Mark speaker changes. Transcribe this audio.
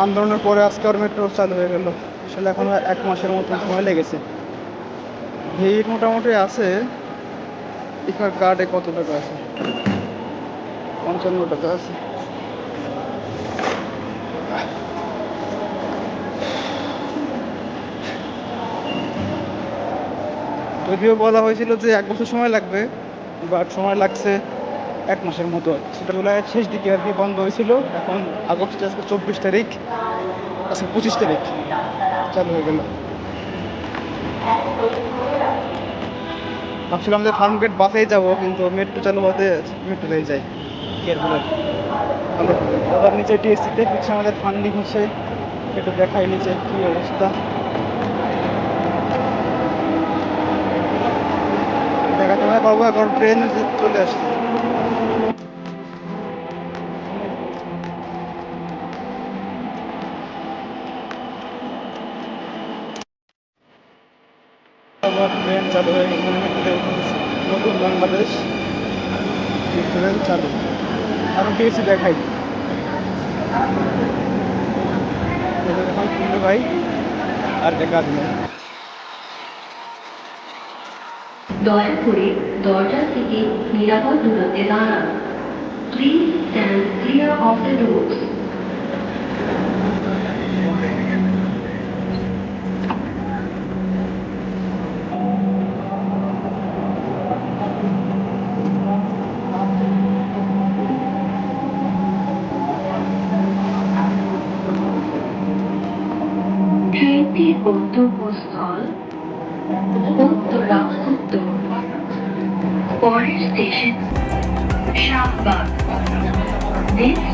Speaker 1: আন্দোলনের পরে আজকে আর মেট্রো চালু হয়ে গেল। আসলে এখন এক মাসের মতো সময় লেগেছে। ভিড় মোটামুটি আছে। এখানে কার্ডে কত টাকা আছে? পঞ্চান্ন টাকা আছে। যদিও বলা হয়েছিল যে এক বছর সময় লাগবে, বাট সময় লাগছে। এক মাসের মতো। সেটা জুলাইয়ের শেষ দিকে আর কি বন্ধ হয়েছিল। এখন আগস্ট আজকে চব্বিশ তারিখ, আজকে পঁচিশ তারিখ। চালু হয়ে গেল। ভাবছিলাম যে ফার্ম গেট বাসেই যাব, কিন্তু মেট্রো চালু হতে মেট্রোতেই যাই কেয়ারফুল আবার নিচে টিএসসিতে হচ্ছে আমাদের ফান্ডিং হচ্ছে। একটু দেখাই নিচে কী অবস্থা। দেখাতে পাবো এখন ট্রেন চলে আসছে। ট্রেন চালু হয়ে গেছে মেট্রোতে উঠেছে। নতুন বাংলাদেশ এই ট্রেন চালু আরও টিএসসি দেখাই এদের এখন কিনবে ভাই আর দেখা দিন
Speaker 2: দয়া করে দরজা থেকে নিরাপদ দূরত্বে দাঁড়ান please stand clear of the doors ট্রেনটির গন্তব্যস্থল উত্তরা উত্তর পরের স্টেশন শাহবাগ। This